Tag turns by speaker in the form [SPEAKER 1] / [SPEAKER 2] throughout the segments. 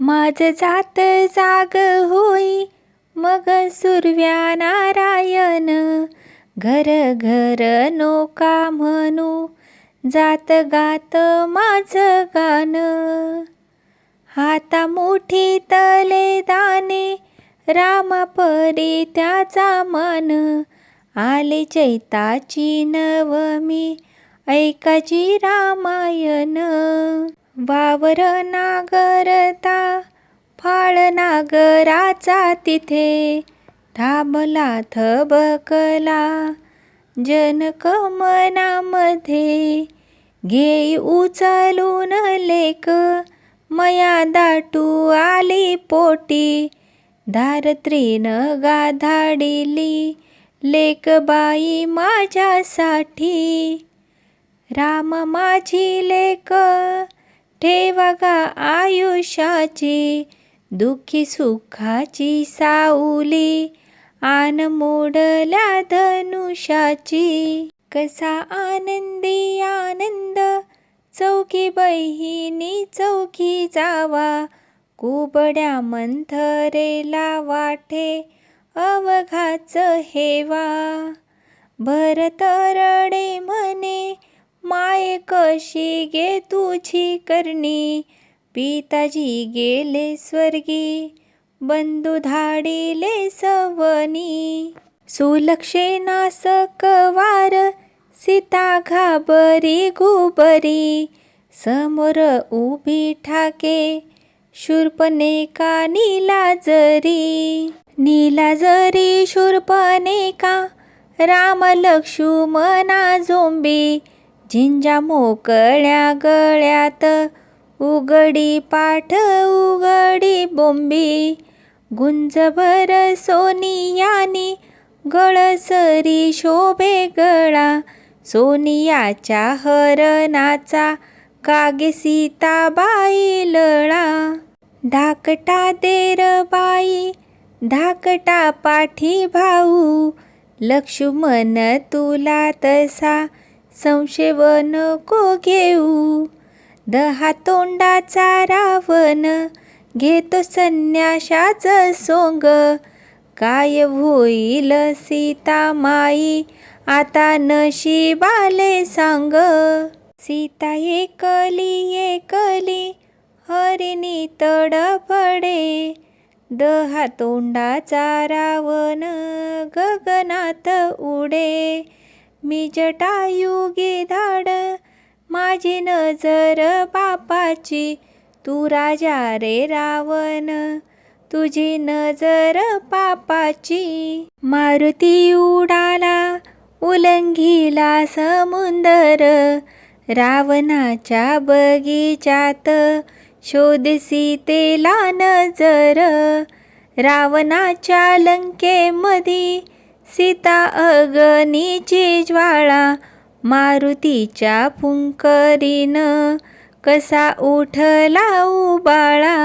[SPEAKER 1] माझ जात जाग होई मग सुरव्या नारायण. घर घर नोका म्हणू जात गात माझ गाण हाता मोठी तले दाने रामा परी त्याचा मान. आले चैताची नवमी ऐकाची रामायण. वावर नागरता फाळ नागराचा तिथे थांबला थबकला. जनक मनामध्ये घेई उचलून लेक मया दाटू आली पोटी. धारत्रीन गाधाडिली लेकबाई माझ्यासाठी. राम माझी लेक ठेवा गा आयुष्याची दुःखी सुखाची साऊली आन मोडल्या धनुष्याची. कसा आनंदी आनंद चौकी बहिणी चौकी जावा. कुबड्या मंथरेला वाटे अवघाच हेवा. भरत रडे म्हणे माये कशी गे तुझी करणी? पिताजी गेले स्वर्गी बंधू धाडिले सवनी. सुलक्षे वार सीता घाबरी घुबरी समोर उभी ठाके शूर्पणेका नीलाजरी नीलाजरी शूर्पणेका राम लक्ष्मणा झोंबी झिंजा मोकळ्या गळ्यात उघडी पाठ उघडी बोंबी. गुंजभर सोनियानी गळसरी शोभे गळा. सोनियाच्या हरणाचा कागे सीताबाई लळा. धाकटा देरबाई धाकटा पाठी भाऊ. लक्ष्मण तुला तसा संशय नको घेऊ. दहा तोंडाचा रावण घेतो संन्याशाच सोंग. काय होईल सीता माई आता नशिबाले सांग. सीता एकली एकली हरिणी तडफडे. दहा तोंडाचा रावण गगनात उडे. मी जटायुगी धाड. माझी नजर बापाची तू राजा रे रावण. तुझी नजर पापाची मारुती उडाला उलंघिला समुंदर. रावणाच्या बगीचात शोध सीतेला नजर. रावणाच्या लंकेमधी सीता अग्नीची ज्वाळा मारुतीच्या फुंकरीन कसा उठला उबाळा.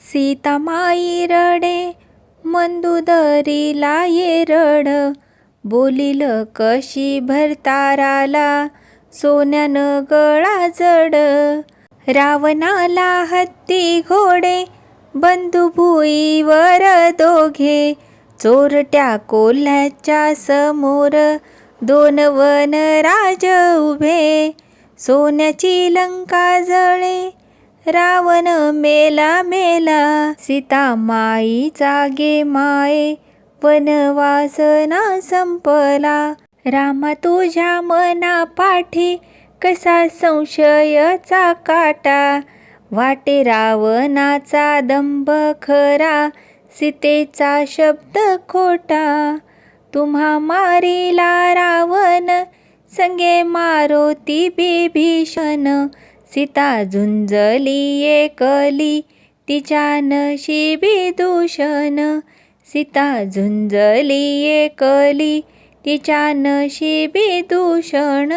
[SPEAKER 1] सीता माई रडे मंदुदरीला ये रड बोलील कशी भरताराला सोन्यानं गळा जड. रावणाला हत्ती घोडे बंधू भुईवर दोघे चोरट्या कोल्ह्याच्या समोर. दोन वन राज उभे सोन्याची लंका जळे. रावण मेला मेला सीता माई जागे माये. वनवासना संपला रामा तुझ्या मना पाठी कसा संशयचा काटा वाटे रावणाचा दंभ खरा. सीतेचा शब्द खोटा तुम्हा मारिला रावण संगे मारोती बिभीषण. सीता झुंजली एकली तिच्या नशिबी दूषण. सीता झुंजली एकली तिच्या नशिबी दूषण.